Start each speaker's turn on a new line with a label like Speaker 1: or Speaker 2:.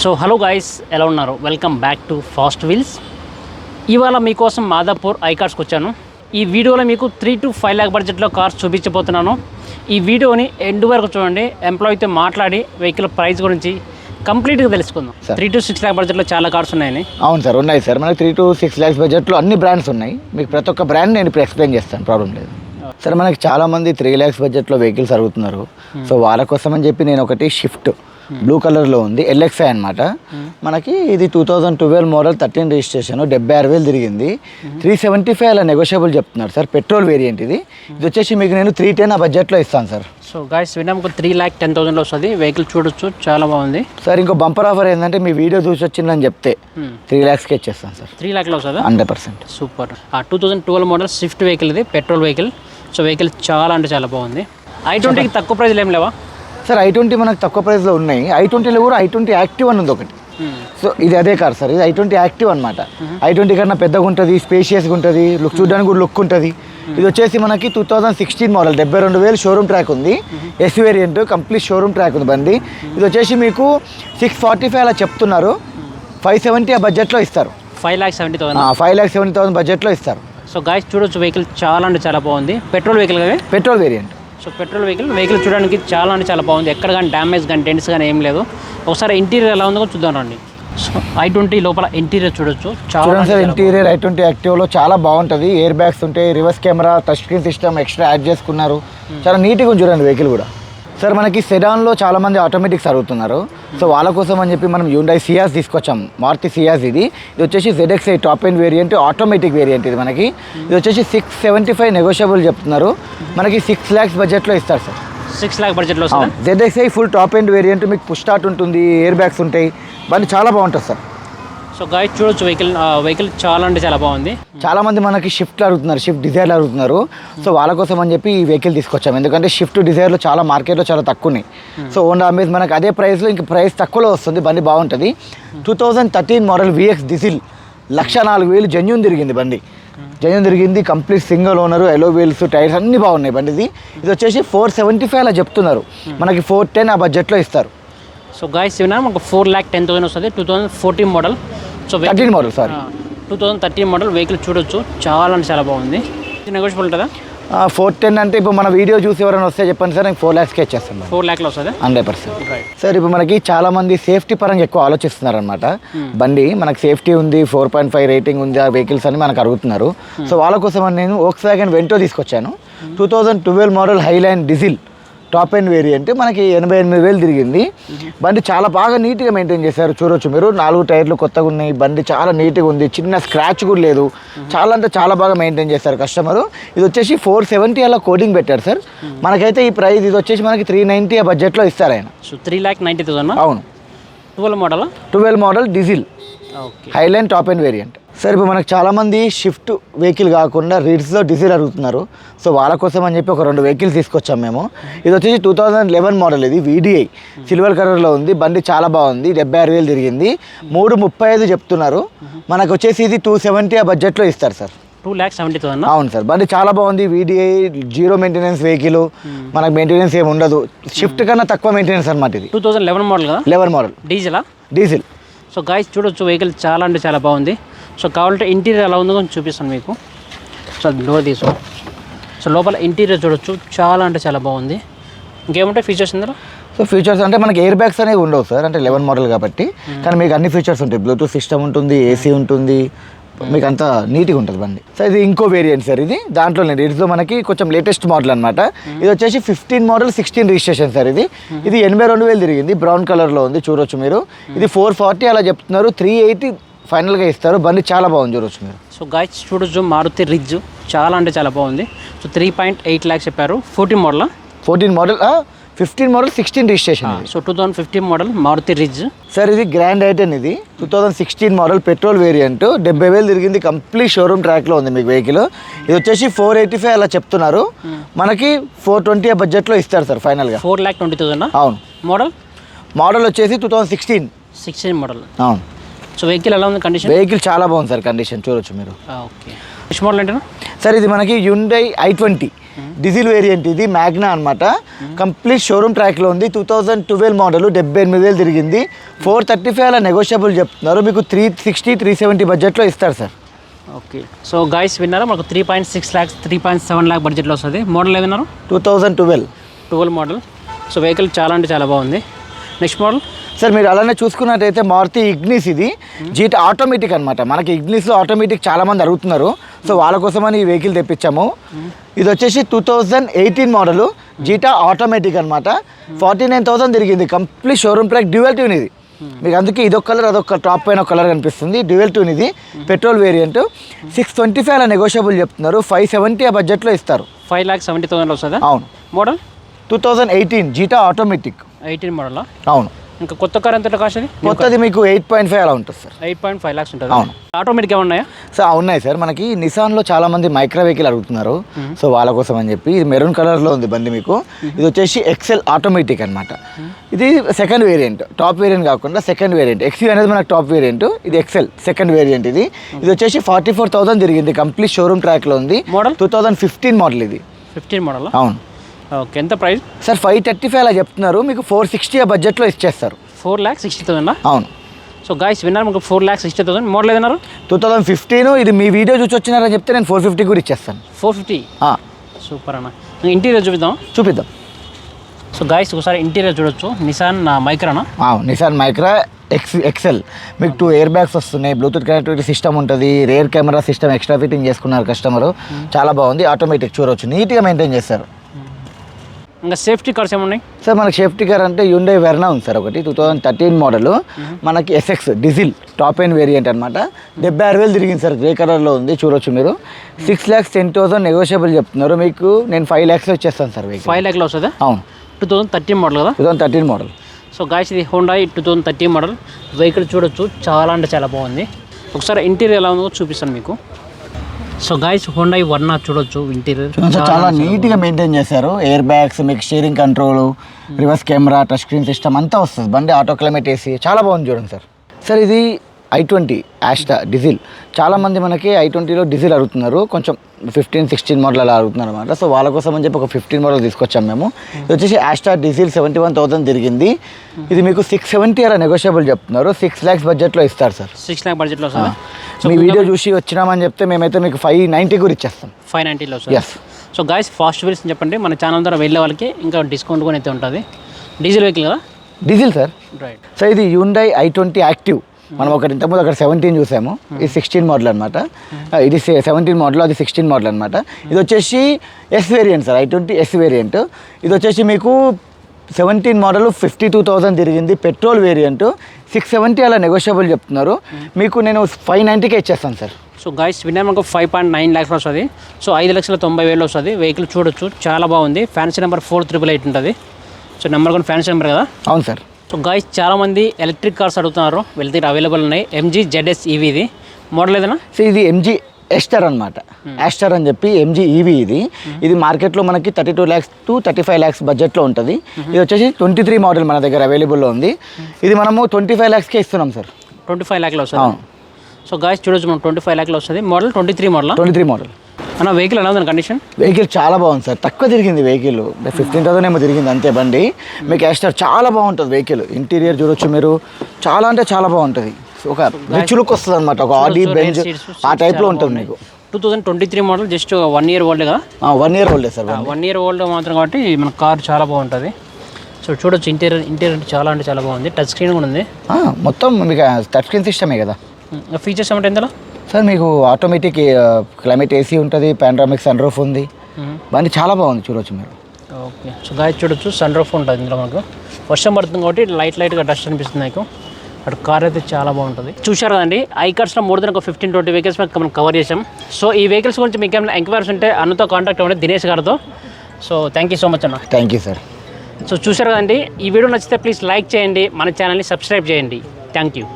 Speaker 1: So hello guys ఎలా ఉన్నారు? Welcome back to Fast Wheels ఇవాళ మీకోసం మాదాపూర్ ఐ కార్స్కి వచ్చాను. ఈ వీడియోలో మీకు త్రీ టు ఫైవ్ ల్యాక్ బడ్జెట్లో కార్స్ చూపించబోతున్నాను. ఈ వీడియోని ఎండ్ వరకు చూడండి ఎంప్లాయీతో మాట్లాడి వెహికల్ ప్రైస్ గురించి కంప్లీట్గా తెలుసుకుందాం. త్రీ టు సిక్స్ ల్యాక్ బడ్జెట్లో చాలా కార్స్ ఉన్నాయని.
Speaker 2: అవును సార్ ఉన్నాయి సార్. మనకి త్రీ టు సిక్స్ ల్యాక్స్ బడ్జెట్లో అన్ని బ్రాండ్స్ ఉన్నాయి. మీకు ప్రతి ఒక్క బ్రాండ్ నేను ఇప్పుడు ఎక్స్ప్లెయిన్ చేస్తాను ప్రాబ్లం లేదు. సార్ మనకి చాలా మంది త్రీ ల్యాక్స్ బడ్జెట్లో వెహికల్స్ అడుగుతున్నారు. సో వాళ్ళ కోసం అని చెప్పి నేను ఒకటి షిఫ్ట్ బ్లూ కలర్లో ఉంది ఎల్ఎక్స్ఐ అనమాట మనకి ఇది two thousand twelve model thirteen registration డెబ్బై ఆరు వేలు తిరిగింది. త్రీ సెవెంటీ ఫైవ్ అలా నెగోషియబుల్ చెప్తున్నారు సార్ పెట్రోల్ వేరియంట్ ఇది. ఇది వచ్చేసి మీకు నేను త్రీ టెన్ ఆ బడ్జెట్లో ఇస్తాను సార్.
Speaker 1: సో గాయస్ విన్నాము త్రీ ల్యాక్ టెన్ థౌసండ్లో వస్తుంది వెహికల్ చూడొచ్చు చాలా బాగుంది.
Speaker 2: సార్ ఇంకో బంపర్ ఆఫర్ ఏంటంటే మీ వీడియో చూసి వచ్చిందని చెప్తే త్రీ ల్యాక్స్కి ఇచ్చేస్తాను సార్.
Speaker 1: త్రీ ల్యాక్లో వస్తుందా?
Speaker 2: Hundred percent.
Speaker 1: సూపర్ ఆ two thousand twelve model Swift vehicle ఇది పెట్రోల్ వెహికల్ సో వెహికల్ చాలా అంటే చాలా బాగుంది. ఐ ట్వంటీకి తక్కువ ప్రైస్లో ఏం లేవా?
Speaker 2: సార్ ఐ ట్వంటీ మనకు తక్కువ ప్రైస్లో ఉన్నాయి. ఐ ట్వంటీలో కూడా ఐ ట్వంటీ యాక్టివ్ అని ఉంది ఒకటి. సో ఇది అదే కార్ సార్ ఇది ఐ ట్వంటీ యాక్టివ్ అనమాట ఐ ట్వంటీ కన్నా పెద్దగా ఉంటుంది స్పేషియస్గా ఉంటుంది లుక్ చూడడానికి కూడా లుక్ ఉంటుంది. ఇది వచ్చేసి మనకి టూ థౌజండ్ సిక్స్టీన్ మోడల్ డెబ్బై రెండు వేలు షోరూమ్ ట్రాక్ ఉంది. S variant complete showroom track ఉంది బండి. ఇది వచ్చేసి మీకు సిక్స్ ఫార్టీ ఫైవ్ అలా చెప్తున్నారు. ఫైవ్ సెవెంటీ ఆ బడ్జెట్లో ఇస్తారు.
Speaker 1: Five lakh seventy thousand
Speaker 2: five lakh seventy thousand బడ్జెట్లో ఇస్తారు.
Speaker 1: సో గాయస్ చూడొచ్చు వెహికల్ చాలా అంటే చాలా బాగుంది. Petrol vehicle
Speaker 2: petrol variant
Speaker 1: so petrol vehicle vehicle చూడడానికి చాలా అంటే చాలా బాగుంది. ఎక్కడ కానీ డ్యామేజ్ కానీ డెంట్స్ కానీ ఏం లేదు. ఒకసారి ఇంటీరియర్ ఎలా ఉందో చూద్దాం రండి. సో ఐ ట్వంటీ లోపల ఇంటీరియర్ చూడొచ్చు. చాలా
Speaker 2: సార్ ఇంటీరియర్ ఐ ట్వంటీ యాక్టివ్లో చాలా బాగుంటుంది. ఎయిర్ బ్యాగ్స్ ఉంటాయి reverse camera touch screen system extra add చేసుకున్నారు చాలా నీట్గా ఉంది చూడండి వెహికల్ కూడా. సార్ మనకి సెడాన్లో చాలా మంది ఆటోమేటిక్స్ అడుగుతున్నారు. సో వాళ్ళ కోసం అని చెప్పి మనం యూండై సియాస్ తీసుకొచ్చాం. మారుతి సియాస్ ఇది. ఇది వచ్చేసి ZXi top end variant automatic variant ఇది మనకి. ఇది వచ్చేసి సిక్స్ సెవెంటీ ఫైవ్ నెగోషియబుల్ చెప్తున్నారు. మనకి సిక్స్ ల్యాక్స్ బడ్జెట్లో ఇస్తారు సార్.
Speaker 1: సిక్స్ ల్యాక్ బడ్జెట్లో
Speaker 2: ZXi full top end variant మీకు పుష్ స్టార్ట్ ఉంటుంది ఎయిర్ బ్యాగ్స్ ఉంటాయి. బండి చాలా బాగుంటుంది సార్.
Speaker 1: సో గాయస్ చూడొచ్చు వెహికల్ వెహికల్ చాలా అంటే చాలా బాగుంది.
Speaker 2: చాలా మంది మనకి షిఫ్ట్ అడుగుతున్నారు షిఫ్ట్ డిజైర్లు అడుగుతున్నారు. సో వాళ్ళ కోసం అని చెప్పి ఈ వెహికల్ తీసుకొచ్చాం. ఎందుకంటే షిఫ్ట్ డిజైర్లు చాలా మార్కెట్లో చాలా తక్కువ ఉన్నాయి. సో ఓన్డా అమేజ్ మనకి అదే ప్రైస్లో ఇంక ప్రైస్ తక్కువలో వస్తుంది బండి బాగుంటుంది. Two thousand thirteen model VX diesel లక్ష నాలుగు వేలు జెన్యున్ తిరిగింది బండి. జెన్యున్ తిరిగింది complete single owner alloy wheels tyres అన్నీ బాగున్నాయి బండిది. ఇది వచ్చేసి ఫోర్ సెవెంటీ ఫైవ్ అలా చెప్తున్నారు. మనకి ఫోర్ టెన్ ఆ బడ్జెట్లో ఇస్తారు.
Speaker 1: సో గాయస్ విన్నా మనకు ఫోర్ ల్యాక్ టెన్ థౌసండ్ వస్తుంది. Two thousand fourteen model so
Speaker 2: thirteen model sorry
Speaker 1: two thousand thirteen model vehicle చూడొచ్చు. చాలా అంటే చాలా బాగుంది. నెగోషియబుల్ ఉంటుందా?
Speaker 2: ఫోర్ టెన్ అంటే ఇప్పుడు మన వీడియో చూసి ఎవరైనా వస్తే చెప్పండి సార్ నేను ఫోర్ ల్యాక్స్కి ఇచ్చేస్తాను
Speaker 1: ఫోర్ ల్యాక్లో వస్తుంది?
Speaker 2: Hundred percent. సార్ ఇప్పుడు మనకి చాలా మంది సేఫ్టీ పరంగా ఎక్కువ ఆలోచిస్తున్నారు అనమాట బండి మనకి సేఫ్టీ ఉంది ఫోర్ పాయింట్ ఫైవ్ రేటింగ్ ఉంది ఆ వెహికల్స్ అని మనకు అడుగుతున్నారు. సో వాళ్ళ కోసం నేను ఓక్స్ వ్యాగన్ వెంటో తీసుకొచ్చాను two thousand twelve model Highline diesel top end variant మనకి ఎనభై ఎనిమిది వేలు తిరిగింది. బండి చాలా బాగా నీట్గా మెయింటైన్ చేశారు. చూడొచ్చు మీరు. నాలుగు టైర్లు కొత్తగా ఉన్నాయి. బండి చాలా నీట్గా ఉంది. చిన్న స్క్రాచ్ కూడా లేదు. చాలా అంటే చాలా బాగా మెయింటైన్ చేశారు కస్టమర్. ఇది వచ్చేసి ఫోర్ సెవెంటీ అలా కోడింగ్ పెట్టారు సార్. మనకైతే ఈ ప్రైస్ ఇది వచ్చేసి మనకి త్రీ నైంటీ ఆ బడ్జెట్లో ఇస్తారు ఆయన.
Speaker 1: త్రీ ల్యాక్ నైంటీ థౌసండ్
Speaker 2: అవును.
Speaker 1: Twelve model
Speaker 2: twelve model diesel. Highline top end variant. Sir ఇప్పుడు మనకు చాలామంది షిఫ్ట్ వెహికల్ కాకుండా రిడ్స్లో డీజిల్ అడుగుతున్నారు. సో వాళ్ళ కోసం అని చెప్పి ఒక రెండు వెహికల్స్ తీసుకొచ్చాం మేము. ఇది వచ్చేసి టూ థౌజండ్ లెవెన్ మోడల్ ఇది వీడిఐ సిల్వర్ కలర్లో ఉంది బండి చాలా బాగుంది డెబ్బై ఆరు వేలు తిరిగింది. మూడు ముప్పై ఐదు చెప్తున్నారు. మనకు వచ్చేసి ఇది టూ సెవెంటీ ఆ బడ్జెట్లో ఇస్తారు sir.
Speaker 1: Two lakh seventy thousand
Speaker 2: అవును సార్ బండి చాలా బాగుంది వీడిఐ జీరో మెయింటెనెన్స్ వెహికల్ మనకు మెయింటెనెన్స్ ఏమి ఉండదు. షిఫ్ట్ కన్నా తక్కువ మెయింటెనెన్స్ అనమాట ఇది.
Speaker 1: టూ థౌసండ్ లెవెన్ మోడల్ కదా?
Speaker 2: లెవెన్ మోడల్
Speaker 1: డీజిలా?
Speaker 2: డీజిల్.
Speaker 1: సో గాయస్ చూడొచ్చు వెహికల్ చాలా అంటే చాలా బాగుంది. సో కావాలంటే ఇంటీరియర్ ఎలా ఉందో కొంచెం చూపిస్తాను మీకు. సో డోర్ తీసుకో. సో లోపల ఇంటీరియర్ చూడొచ్చు. చాలా అంటే చాలా బాగుంది. ఇంకేముంటాయి ఫీచర్స్ ఇందులో?
Speaker 2: సో ఫీచర్స్ అంటే మనకి ఎయిర్ బ్యాగ్స్ అనేవి ఉండవు సార్. అంటే లెవెన్ మోడల్ కాబట్టి. కానీ మీకు అన్ని ఫీచర్స్ ఉంటాయి. బ్లూటూత్ సిస్టమ్ ఉంటుంది ఏసీ ఉంటుంది. మీకు అంతా నీట్గా ఉంటుంది బండి. సో ఇది ఇంకో వేరియంట్ సార్ ఇది. దాంట్లోనే ఇదిలో మనకి కొంచెం లేటెస్ట్ మోడల్ అనమాట ఇది వచ్చేసి fifteen model sixteen registration sir ఇది. ఇది ఎనభై రెండు వేలు తిరిగింది. బ్రౌన్ కలర్లో ఉంది. చూడొచ్చు మీరు. ఇది ఫోర్ ఫార్టీ అలా చెప్తున్నారు. త్రీ ఎయిటీ ఫైనల్గా ఇస్తారు. బండి చాలా బాగుంది చూడొచ్చు మీరు.
Speaker 1: సో గాయస్ చూడొచ్చు. మారుతి రిజ్ చాలా అంటే చాలా బాగుంది. So three point eight lakhs చెప్పారు. Fourteen model
Speaker 2: fourteen model fifteen model sixteen registration
Speaker 1: so two thousand fifteen model Maruti Ritz
Speaker 2: sir ఇది గ్రాండ్ ఐటెన్ ఇది. Two thousand sixteen model petrol variant డెబ్బై వేలు తిరిగింది. కంప్లీట్ షోరూమ్ ట్రాక్లో ఉంది మీకు vehicle ఇది వచ్చేసి ఫోర్ ఎయిటీ ఫైవ్ అలా చెప్తున్నారు. మనకి ఫోర్ ట్వంటీ ఆ బడ్జెట్లో ఇస్తారు సార్ ఫైనల్గా.
Speaker 1: ఫోర్ ల్యాక్ ట్వంటీ థౌసండ్
Speaker 2: అవును.
Speaker 1: మోడల్
Speaker 2: మోడల్ వచ్చేసి two thousand sixteen
Speaker 1: sixteen model
Speaker 2: అవును.
Speaker 1: సో వెహికల్ ఎలా ఉంది కండిషన్
Speaker 2: వెహికల్ చాలా బాగుంది సార్ కండిషన్ చూడొచ్చు మీరు.
Speaker 1: ఓకే. నెక్స్ట్ మోడల్ ఏంటన్నా
Speaker 2: సార్ ఇది మనకి Hyundai i twenty diesel variant ఇది మ్యాగ్నా అనమాట కంప్లీట్ షోరూమ్ ట్రాక్లో ఉంది. టూ థౌజండ్ ట్వెల్వ్ మోడల్ డెబ్బై ఎనిమిది వేలు తిరిగింది. ఫోర్ థర్టీ ఫైవ్ అలా నెగోషియబుల్ చెప్తున్నారు. మీకు త్రీ సిక్స్టీ త్రీ సెవెంటీ బడ్జెట్లో ఇస్తారు సార్.
Speaker 1: ఓకే. సో గాయస్ విన్నారా? మనకు three point six lakhs three point seven lakh బడ్జెట్లో వస్తుంది. మోడల్ ఏమన్నారు
Speaker 2: two thousand twelve
Speaker 1: twelve model so vehicle చాలా అంటే చాలా బాగుంది. నెక్స్ట్ మోడల్
Speaker 2: సార్ మీరు అలానే చూసుకున్నట్టయితే మారుతి ఇగ్నిస్ ఇది. జీట్ ఆటోమేటిక్ అనమాట మనకి ఇగ్నిస్లో ఆటోమేటిక్ చాలా మంది అడుగుతున్నారు. సో వాళ్ళ కోసమని ఈ వెహికల్ తెప్పించాము. ఇది వచ్చేసి two thousand eighteen model Zeta automatic అనమాట ఫార్టీ నైన్ థౌసండ్ తిరిగింది. Complete showroom track dual tone ఇది. మీకు అందుకే ఇదొక కలర్ అదొక టాప్ పైన ఒక కలర్ కనిపిస్తుంది. డ్యూయల్ ట్యూన్ ఇది. Petrol variant six twenty five అలా నెగోషియబుల్ చెప్తున్నారు. ఫైవ్ సెవెంటీ ఆ బడ్జెట్లో ఇస్తారు.
Speaker 1: ఫైవ్ ల్యాక్ సెవెంటీ థౌసండ్ వస్తుందా?
Speaker 2: అవును.
Speaker 1: Model
Speaker 2: two thousand eighteen Zeta automatic
Speaker 1: eighteen model
Speaker 2: అవును.
Speaker 1: ఇంకా కొత్త కార్ ఎంత కాస్ట్ అది?
Speaker 2: కొత్తది మీకు ఎయిట్ పాయింట్ ఫైవ్ అలా ఉంటుంది sir.
Speaker 1: Eight point five lakhs ఉంటుంది?
Speaker 2: అవును.
Speaker 1: ఆటోమేటిక్ ఉన్నాయా?
Speaker 2: సో ఆ, ఉన్నాయి సార్. మనకి నిసాన్లో చాలా మంది మైక్రో వెహికల్ అడుగుతున్నారు. సో వాళ్ళ కోసం అని చెప్పి. ఇది మెరూన్ కలర్లో ఉంది బండి మీకు. ఇది వచ్చేసి ఎక్సెల్ ఆటోమేటిక్ అనమాట ఇది సెకండ్ వేరియంట్ టాప్ వేరియంట్ కాకుండా సెకండ్ వేరియంట్ ఎక్స్యూ అనేది మనకు టాప్ వేరియంట్ ఇది ఎక్సెల్ సెకండ్ వేరియంట్ ఇది. ఇది వచ్చేసి ఫార్టీ ఫోర్ థౌసండ్ తిరిగింది కంప్లీట్ షోరూమ్ ట్రాక్లో ఉంది.
Speaker 1: Model
Speaker 2: two thousand fifteen model ఇది.
Speaker 1: ఫిఫ్టీన్ మోడల్
Speaker 2: అవును.
Speaker 1: ఓకే ఎంత price?
Speaker 2: Sir five thirty five అలా చెప్తున్నారు. మీకు ఫోర్ సిక్స్టీ ఆ బడ్జెట్లో ఇచ్చేస్తారు.
Speaker 1: ఫోర్ ల్యాక్ సిక్స్టీ థౌసండ్
Speaker 2: అవును.
Speaker 1: సో గాయస్ విన్నారు మీకు four lakh sixty thousand. Model ఏదన్నారు?
Speaker 2: Two thousand fifteen ఇది మీ వీడియో చూసి వచ్చినారని చెప్తే నేను ఫోర్ ఫిఫ్టీ కూడా ఇచ్చేస్తాను.
Speaker 1: Four fifty? సూపర్ అన్న. ఇంటీరియర్ చూపిద్దాం
Speaker 2: చూపిద్దాం.
Speaker 1: సో గాయస్ ఒకసారి ఇంటీరియర్ చూడొచ్చు. నిసాన్ మైక్రానా
Speaker 2: నిసాన్ మైక్రా ఎక్స్ ఎక్సెల్ మీకు టూ ఇయర్ బ్యాగ్స్ వస్తున్నాయి. బ్లూటూత్ కనెక్టివిటీ సిస్టమ్ ఉంటుంది. Rear camera system extra fitting customer customer చాలా బాగుంది. ఆటోమేటిక్ చూడవచ్చు నీట్గా మెయింటైన్ చేస్తారు.
Speaker 1: ఇంకా సేఫ్టీ కార్స్ ఏమున్నాయి?
Speaker 2: సార్ మనకి సేఫ్టీ కార్ అంటే యుండే వెర్నా ఉంది సార్ ఒకటి టూ థౌజండ్ థర్టీన్ మోడల్ మనకి SX diesel top end variant అనమాట డెబ్బై ఆరు వేలు తిరిగింది సార్ గ్రే కలర్లో ఉంది చూడొచ్చు మీరు. Six lakhs ten thousand negotiable చెప్తున్నారు. మీకు నేను ఫైవ్ ల్యాక్స్లో ఇచ్చేస్తాను సార్
Speaker 1: ఫైవ్ ల్యాక్లో వస్తుందా?
Speaker 2: అవును.
Speaker 1: టూ థౌసండ్ థర్టీన్ మోడల్ కదా?
Speaker 2: Two thousand thirteen model
Speaker 1: so guys ఇది Honda two thousand thirteen model vehicle చూడొచ్చు చాలా అంటే చాలా బాగుంది. ఒకసారి ఇంటీరియర్ ఎలా ఉందో చూపిస్తాను మీకు. సో గాయస్ హోండా వర్ణ చూడొచ్చు ఇంటీరియర్
Speaker 2: చాలా నీట్గా మెయింటైన్ చేశారు. ఎయిర్ బ్యాగ్స్ మీకు steering control reverse camera touch screen system అంతా వస్తుంది. బండి ఆటో క్లైమేట్ ఏసీ చాలా బాగుంది చూడండి సార్. సార్ ఇది ఐ ట్వంటీ యాస్టా డీజిల్. చాలామంది మనకి ఐ ట్వంటీలో డీజిల్ అడుగుతున్నారు. కొంచెం ఫిఫ్టీన్ సిక్స్టీన్ మోడల్ అలా అడుగుతున్నారు అనమాట సో వాళ్ళ కోసం అని చెప్పి ఒక ఫిఫ్టీన్ మోడల్ తీసుకొచ్చాం మేము. ఇది వచ్చేసి Asta diesel seventy one thousand తిరిగింది ఇది మీకు సిక్స్ సెవెంటీ అలా నెగోషియబుల్ చెప్తున్నారు. సిక్స్ ల్యాక్స్ బడ్జెట్లో ఇస్తారు సార్
Speaker 1: సిక్స్ ల్యాక్ బడ్జెట్లో వస్తుందా?
Speaker 2: మీ వీడియో చూసి వచ్చినామని చెప్తే మేమైతే మీకు ఫైవ్ నైంటీ కూడా ఇచ్చేస్తాం.
Speaker 1: Five నైంటీలో
Speaker 2: yes
Speaker 1: so guys Fast Wheels చెప్పండి. మన ఛానల్ ద్వారా వెళ్ళే వాళ్ళకి ఇంకా డిస్కౌంట్ కూడా అయితే ఉంటుంది. డీజిల్ వెహికల్ కదా?
Speaker 2: డీజిల్ సార్
Speaker 1: రైట్
Speaker 2: సో ఇది యూండై ఐ ట్వంటీ యాక్టివ్. మనం ఒకటి ఇంతకుముందు అక్కడ సెవెంటీన్ చూసాము. ఇది సిక్స్టీన్ మోడల్ అనమాట ఇది సెవెంటీన్ మోడల్ అది సిక్స్టీన్ మోడల్ అనమాట ఇది వచ్చేసి S variant sir i twenty S variant ఇది వచ్చేసి మీకు seventeen model fifty two thousand తిరిగింది. పెట్రోల్ వేరియంట్ సిక్స్ సెవెంటీ అలా నెగోషియబుల్ చెప్తున్నారు. మీకు నేను ఫైవ్ నైంటీకే ఇచ్చేస్తాను సార్.
Speaker 1: సో గాయస్ విన్నాను మనకు ఫైవ్ పాయింట్ నైన్ ల్యాక్స్ వస్తుంది. సో ఐదు లక్షల తొంభై వేలు వస్తుంది. వెహికల్ చూడొచ్చు చాలా బాగుంది. Fancy number four triple eight ఉంటుంది. సో నెంబర్ కూడా ఫ్యాన్సీ నెంబర్ కదా?
Speaker 2: అవును సార్.
Speaker 1: సో గాయస్ చాలామంది ఎలక్ట్రిక్ కార్స్ అడుగుతున్నారు. వెళ్తే అవైలబుల్ ఉన్నాయి. ఎంజీ జెడ్ఎస్ ఈవీ ఇది. మోడల్ ఏదైనా?
Speaker 2: సో ఇది ఎంజీ ఎస్టర్ అనమాట ఎస్టర్ అని చెప్పి ఎంజీ ఈవీ ఇది. ఇది మార్కెట్లో మనకి thirty two lakhs to thirty five lakhs బడ్జెట్లో ఉంటుంది ఇది వచ్చేసి ట్వంటీ త్రీ మోడల్ మన దగ్గర అవైలబుల్లో ఉంది. ఇది మనము ట్వంటీ ఫైవ్ ల్యాక్స్కే ఇస్తున్నాం సార్
Speaker 1: ట్వంటీ ఫైవ్ ల్యాక్లో
Speaker 2: అవును.
Speaker 1: సో గాయస్ చూడొచ్చు మనం ట్వంటీ ఫైవ్ ల్యాక్లో వస్తుంది model twenty three model
Speaker 2: twenty three model
Speaker 1: అన్న వెహికల్ ఎలా ఉంది కండిషన్
Speaker 2: వెహికల్ చాలా బాగుంది సార్. తక్కువ తిరిగింది వెహికల్ ఫిఫ్టీన్ థౌసండ్ ఏమో తిరిగింది అంతే బండి. మీకు ఎస్టర్ చాలా బాగుంటుంది వెహికల్ ఇంటీరియర్ చూడొచ్చు మీరు. చాలా అంటే చాలా బాగుంటుంది. ఒక రిచ్ లుక్ వస్తుంది అనమాట ఒక ఆడి బెంజ్ ఆ టైప్లో ఉంటుంది మీకు.
Speaker 1: Two thousand twenty three model just one year old కదా
Speaker 2: వన్ ఇయర్ ఓల్డే సార్
Speaker 1: వన్ ఇయర్ ఓల్డ్ మాత్రం కాబట్టి మన కార్ చాలా బాగుంటుంది. సో చూడొచ్చు ఇంటీరియర్ ఇంటీరియర్ చాలా అంటే చాలా బాగుంది. టచ్ స్క్రీన్ కూడా ఉంది.
Speaker 2: మొత్తం మీకు టచ్ స్క్రీన్ సిస్టమే కదా.
Speaker 1: ఫీచర్స్ ఏమంటే ఇందులో?
Speaker 2: సార్ మీకు ఆటోమేటిక్ క్లైమేట్ ఏసీ ఉంటుంది పాండ్రామిక్ సన్ రూఫ్ ఉంది బండి చాలా బాగుంది చూడొచ్చు మీరు.
Speaker 1: ఓకే. సో గాయ చూడొచ్చు సన్ రూఫ్ ఉంటుంది ఇందులో మనకు. వర్షం పడుతుంది కాబట్టి లైట్ లైట్గా డస్ట్ అనిపిస్తుంది నాకు. అటు కార్ అయితే చాలా బాగుంటుంది. చూశారు కదండి ఐ కార్స్లో మోర్ దెన్ ఒక ఫిఫ్టీన్ ట్వంటీ వెహికల్స్ మనం కవర్ చేసాం సో ఈ వెహికల్స్ గురించి మీకు ఏమైనా ఎంక్వైరీస్ ఉంటే అన్నతో కాంటాక్ట్ అవ్వండి దినేష్ గారితో. So thank you so much అన్న.
Speaker 2: థ్యాంక్ యూ సార్
Speaker 1: సో చూశారు కదండి ఈ వీడియో నచ్చితే ప్లీజ్ లైక్ చేయండి మన ఛానల్ని సబ్స్క్రైబ్ చేయండి. Thank you